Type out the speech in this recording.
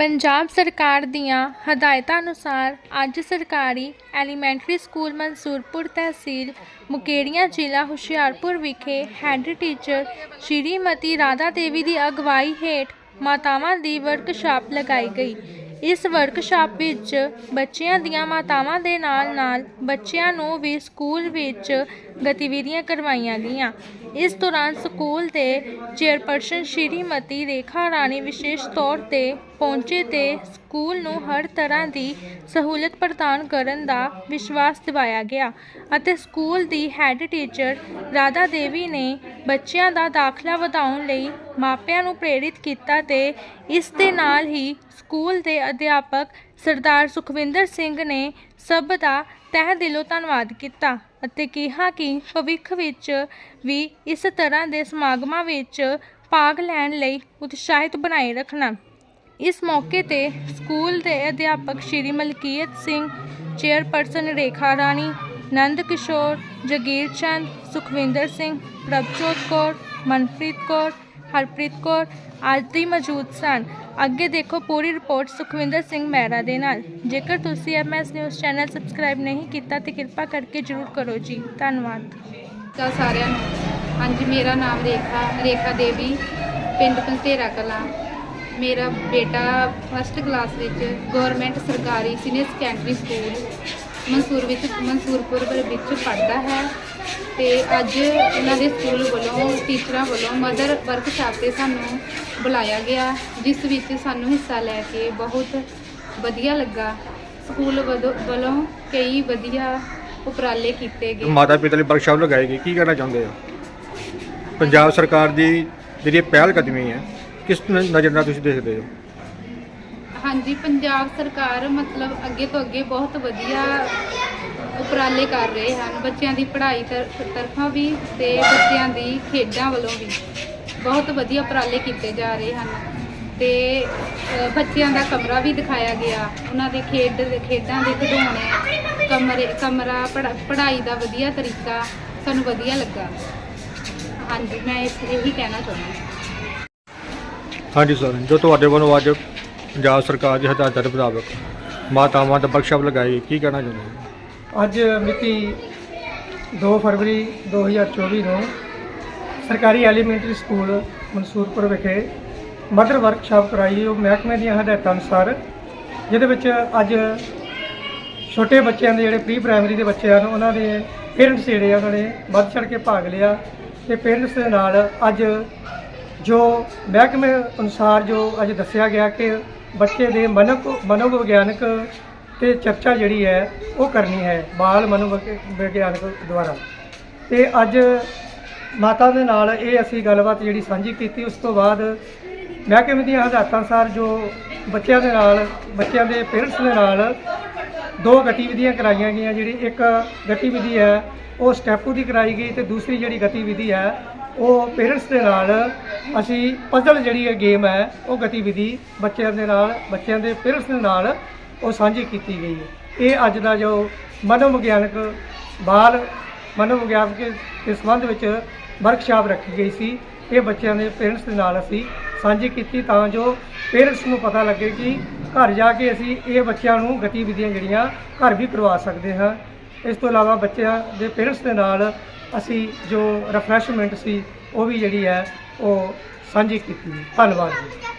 ਪੰਜਾਬ ਸਰਕਾਰ ਦੀਆਂ ਹਦਾਇਤਾਂ ਅਨੁਸਾਰ ਅੱਜ ਸਰਕਾਰੀ ਐਲੀਮੈਂਟਰੀ ਸਕੂਲ ਮਨਸੂਰਪੁਰ ਤਹਿਸੀਲ ਮੁਕੇਰੀਆਂ ਜ਼ਿਲ੍ਹਾ ਹੁਸ਼ਿਆਰਪੁਰ ਵਿਖੇ ਹੈੱਡ ਟੀਚਰ ਸ਼੍ਰੀਮਤੀ ਰਾਧਾ ਦੇਵੀ ਦੀ ਅਗਵਾਈ ਹੇਠ ਮਾਤਾਵਾਂ ਦੀ ਵਰਕਸ਼ਾਪ ਲਗਾਈ ਗਈ। ਇਸ ਵਰਕਸ਼ਾਪ ਵਿੱਚ ਬੱਚਿਆਂ ਦੀਆਂ ਮਾਤਾਵਾਂ ਦੇ ਨਾਲ ਨਾਲ ਬੱਚਿਆਂ ਨੂੰ ਵੀ ਸਕੂਲ ਵਿੱਚ ਗਤੀਵਿਧੀਆਂ ਕਰਵਾਈਆਂ ਗਈਆਂ। ਇਸ ਦੌਰਾਨ ਸਕੂਲ ਦੇ ਚੇਅਰਪਰਸਨ ਸ਼੍ਰੀਮਤੀ ਰੇਖਾ ਰਾਣੀ ਵਿਸ਼ੇਸ਼ ਤੌਰ ਤੇ ਪਹੁੰਚੇ ਤੇ ਸਕੂਲ ਨੂੰ ਹਰ ਤਰ੍ਹਾਂ ਦੀ ਸਹੂਲਤ ਪ੍ਰਦਾਨ ਕਰਨ ਦਾ ਵਿਸ਼ਵਾਸ ਦਿਵਾਇਆ ਗਿਆ ਅਤੇ ਸਕੂਲ ਦੀ ਹੈੱਡ ਟੀਚਰ ਰਾਧਾ ਦੇਵੀ ਨੇ ਬੱਚਿਆਂ ਦਾ ਦਾਖਲਾ ਵਧਾਉਣ ਲਈ ਮਾਪਿਆਂ ਨੂੰ ਪ੍ਰੇਰਿਤ ਕੀਤਾ ਤੇ ਇਸ ਦੇ ਨਾਲ ਹੀ ਸਕੂਲ ਦੇ ਅਧਿਆਪਕ ਸਰਦਾਰ ਸੁਖਵਿੰਦਰ ਸਿੰਘ ਨੇ ਸਭ ਦਾ ਤਹਿ ਦਿਲੋਂ ਧੰਨਵਾਦ ਕੀਤਾ ਅਤੇ ਕਿਹਾ ਕਿ ਭਵਿੱਖ ਵਿੱਚ ਵੀ ਇਸ ਤਰ੍ਹਾਂ ਦੇ ਸਮਾਗਮਾਂ ਵਿੱਚ ਭਾਗ ਲੈਣ ਲਈ ਉਤਸ਼ਾਹਿਤ ਬਣਾਏ ਰੱਖਣਾ। ਇਸ ਮੌਕੇ ਤੇ ਸਕੂਲ ਦੇ ਅਧਿਆਪਕ ਸ਼੍ਰੀ ਮਲਕੀਅਤ ਸਿੰਘ, ਚੇਅਰਪਰਸਨ ਰੇਖਾ ਰਾਣੀ, ਨੰਦ ਕਿਸ਼ੋਰ ਜਗੀਰ ਚੰਦ ਸੁਖਵਿੰਦਰ ਸਿੰਘ ਪ੍ਰਭਜੋਤ ਕੌਰ ਮਨਪ੍ਰੀਤ ਕੌਰ ਹਰਪ੍ਰੀਤ ਕੌਰ ਆਦਿ ਮੌਜੂਦ ਸਨ ਅੱਗੇ ਦੇਖੋ ਪੂਰੀ ਰਿਪੋਰਟ ਸੁਖਵਿੰਦਰ ਸਿੰਘ ਮਹਿਰਾ ਦੇ ਨਾਲ ਜੇਕਰ ਤੁਸੀਂ ਐਮਐਸ ਨਿਊਜ਼ ਚੈਨਲ ਸਬਸਕ੍ਰਾਈਬ ਨਹੀਂ ਕੀਤਾ ਤੇ ਕਿਰਪਾ ਕਰਕੇ ਜਰੂਰ ਕਰੋ ਜੀ ਧੰਨਵਾਦ ਤਾਂ ਸਾਰਿਆਂ ਨੂੰ ਹਾਂਜੀ ਮੇਰਾ ਨਾਮ ਰੇਖਾ ਰੇਖਾ ਦੇਵੀ ਪਿੰਡ ਪੰਤੇਰਾ ਕਲਾਂ ਮੇਰਾ ਬੇਟਾ ਫਸਟ ਕਲਾਸ ਵਿੱਚ ਗਵਰਨਮੈਂਟ ਸਰਕਾਰੀ ਸੀਨੀਅਰ ਸੈਕੰਡਰੀ ਸਕੂਲ ਮਨਸੂਰ ਵਿੱਚ ਮਨਸੂਰਪੁਰ ਵਿੱਚ ਪੜ੍ਹਦਾ ਹੈ ਤੇ ਅੱਜ ਉਹਨਾਂ ਦੇ ਸਕੂਲ ਵੱਲੋਂ, ਟੀਚਰਾਂ ਵੱਲੋਂ ਮਦਰ ਵਰਕਸ਼ਾਪ ਤੇ ਸਾਨੂੰ ਬੁਲਾਇਆ ਗਿਆ, ਜਿਸ ਵਿੱਚ ਸਾਨੂੰ ਹਿੱਸਾ ਲੈ ਕੇ ਬਹੁਤ ਵਧੀਆ ਲੱਗਾ। ਸਕੂਲ ਵੱਲੋਂ ਵੱਲੋਂ ਕਈ ਵਧੀਆ ਉਪਰਾਲੇ ਕੀਤੇ ਗਏ। ਮਾਤਾ ਪਿਤਾ ਲਈ ਵਰਕਸ਼ਾਪ ਲਗਾਈ ਗਈ ਕੀ ਕਰਨਾ ਚਾਹੁੰਦੇ ਹੋ? ਪੰਜਾਬ ਸਰਕਾਰ ਦੀ ਜਿਹੜੀ ਇਹ ਪਹਿਲ ਕਦਮੀ ਹੈ, ਕਿਸ ਨਜ਼ਰ ਨਾਲ ਤੁਸੀਂ ਦੇਖਦੇ ਹੋ? ਹਾਂਜੀ ਪੰਜਾਬ ਸਰਕਾਰ ਮਤਲਬ ਅੱਗੇ ਤੋਂ ਅੱਗੇ ਬਹੁਤ ਵਧੀਆ ਉਪਰਾਲੇ ਕਰ ਰਹੇ ਹਨ। ਬੱਚਿਆਂ ਦੀ ਪੜ੍ਹਾਈ ਤਰ- ਤਰਫਾਂ ਵੀ ਤੇ ਬੱਚਿਆਂ ਦੀ ਖੇਡਾਂ ਵੱਲੋਂ ਵੀ ਬਹੁਤ ਵਧੀਆ ਉਪਰਾਲੇ ਕੀਤੇ ਜਾ ਰਹੇ ਹਨ। ਤੇ ਅ, ਬੱਚਿਆਂ ਦਾ ਕਮਰਾ ਵੀ ਦਿਖਾਇਆ ਗਿਆ। ਉਹਨਾਂ ਦੇ ਖੇਡ ਖੇਡਾਂ ਦੇ ਖਿਡੌਣੇ ਕਮਰੇ ਕਮਰਾ ਪੜ੍ਹਾ- ਪੜ੍ਹਾਈ ਦਾ ਵਧੀਆ ਤਰੀਕਾ ਸਾਨੂੰ ਵਧੀਆ ਲੱਗਾ। ਹਾਂਜੀ ਮੈਂ ਇਸ ਇਹੀ ਕਹਿਣਾ ਚਾਹੁੰਦੀ ਹਾਂਜੀ ਸਰ ਜੋ ਤੁਹਾਡੇ ਵੱਲੋਂ ਅੱਜ ਪੰਜਾਬ ਸਰਕਾਰ ਦੀ ਹਦਾਇਤਾਂ ਦੇ ਮੁਤਾਬਕ ਮਾਤਾਵਾਂ ਦਾ ਵਰਕਸ਼ਾਪ ਲਗਾਈ ਕੀ ਕਹਿਣਾ ਚਾਹੁੰਦੇ ਹੋ? ਅੱਜ ਮਿਤੀ 2 ਫਰਵਰੀ 2024 ਨੂੰ ਸਰਕਾਰੀ ਐਲੀਮੈਂਟਰੀ ਸਕੂਲ ਮਨਸੂਰਪੁਰ ਵਿਖੇ ਮਦਰ ਵਰਕਸ਼ਾਪ ਕਰਾਈ ਉਹ ਮਹਿਕਮੇ ਦੀਆਂ ਹਦਾਇਤਾਂ ਅਨੁਸਾਰ, ਜਿਹਦੇ ਵਿੱਚ ਅੱਜ ਛੋਟੇ ਬੱਚਿਆਂ ਦੇ ਜਿਹੜੇ ਪ੍ਰੀ ਪ੍ਰਾਇਮਰੀ ਦੇ ਬੱਚੇ ਹਨ, ਉਹਨਾਂ ਦੇ ਪੇਰੈਂਟਸ ਜਿਹੜੇ ਆ, ਉਹਨਾਂ ਨੇ ਵੱਧ ਚੜ੍ਹ ਕੇ ਭਾਗ ਲਿਆ ਤੇ ਪੇਰੈਂਟਸ ਦੇ ਨਾਲ ਅੱਜ ਜੋ ਮਹਿਕਮੇ ਅਨੁਸਾਰ ਜੋ ਅੱਜ ਦੱਸਿਆ ਗਿਆ ਕਿ ਬੱਚੇ ਦੇ ਮਨੋ ਮਨੋਵਿਗਿਆਨਕ ਤੇ ਚਰਚਾ ਜਿਹੜੀ ਹੈ, ਉਹ ਕਰਨੀ ਹੈ ਬਾਲ ਮਨੋਵਿਗਿਆਨਕ ਦੁਆਰਾ। ਤੇ ਅੱਜ ਮਾਤਾ ਦੇ ਨਾਲ ਇਹ ਅਸੀਂ ਗੱਲਬਾਤ ਜਿਹੜੀ ਸਾਂਝੀ ਕੀਤੀ, ਉਸ ਤੋਂ ਬਾਅਦ ਮਹਿਕਮੇ ਦੀਆਂ ਹਦਾਇਤਾਂ ਅਨੁਸਾਰ ਜੋ ਬੱਚਿਆਂ ਦੇ ਨਾਲ, ਬੱਚਿਆਂ ਦੇ ਪੇਰੈਂਟਸ ਦੇ ਨਾਲ ਦੋ ਗਤੀਵਿਧੀਆਂ ਕਰਾਈਆਂ ਗਈਆਂ, ਜਿਹੜੀ ਇੱਕ ਗਤੀਵਿਧੀ ਹੈ, ਉਹ ਸਟੈਪੂ ਦੀ ਕਰਾਈ ਗਈ ਤੇ ਦੂਸਰੀ ਜਿਹੜੀ ਗਤੀਵਿਧੀ ਹੈ ਉਹ ਪੇਰੈਂਟਸ ਦੇ ਨਾਲ ਅਸੀਂ ਪਜ਼ਲ ਜਿਹੜੀ ਹੈ ਗੇਮ ਹੈ, ਉਹ ਗਤੀਵਿਧੀ ਬੱਚਿਆਂ ਦੇ ਨਾਲ, ਬੱਚਿਆਂ ਦੇ ਪੇਰੈਂਟਸ ਦੇ ਨਾਲ ਉਹ ਸਾਂਝੀ ਕੀਤੀ ਗਈ ਹੈ। ਇਹ ਅੱਜ ਦਾ ਜੋ ਮਨੋਵਿਗਿਆਨਕ ਬਾਲ, ਮਨੋਵਿਗਿਆਨਕ ਦੇ ਸੰਬੰਧ ਵਿੱਚ ਵਰਕਸ਼ਾਪ ਰੱਖੀ ਗਈ ਸੀ। ਇਹ ਬੱਚਿਆਂ ਦੇ ਪੇਰੈਂਟਸ ਦੇ ਨਾਲ ਅਸੀਂ ਸਾਂਝੀ ਕੀਤੀ ਤਾਂ ਜੋ ਪੇਰੈਂਟਸ ਨੂੰ ਪਤਾ ਲੱਗੇ ਕਿ ਘਰ ਜਾ ਕੇ ਅਸੀਂ ਇਹ ਬੱਚਿਆਂ ਨੂੰ ਗਤੀਵਿਧੀਆਂ ਜਿਹੜੀਆਂ ਘਰ ਵੀ ਕਰਵਾ ਸਕਦੇ ਹਾਂ। ਇਸ ਤੋਂ ਇਲਾਵਾ ਬੱਚਿਆਂ ਦੇ ਪੇਰੈਂਟਸ ਦੇ ਨਾਲ ਅਸੀਂ ਜੋ ਰਿਫਰੈਸ਼ਮੈਂਟ ਸੀ ਉਹ ਵੀ ਜਿਹੜੀ ਹੈ ਉਹ ਸਾਂਝੀ ਕੀਤੀ। ਧੰਨਵਾਦ ਜੀ।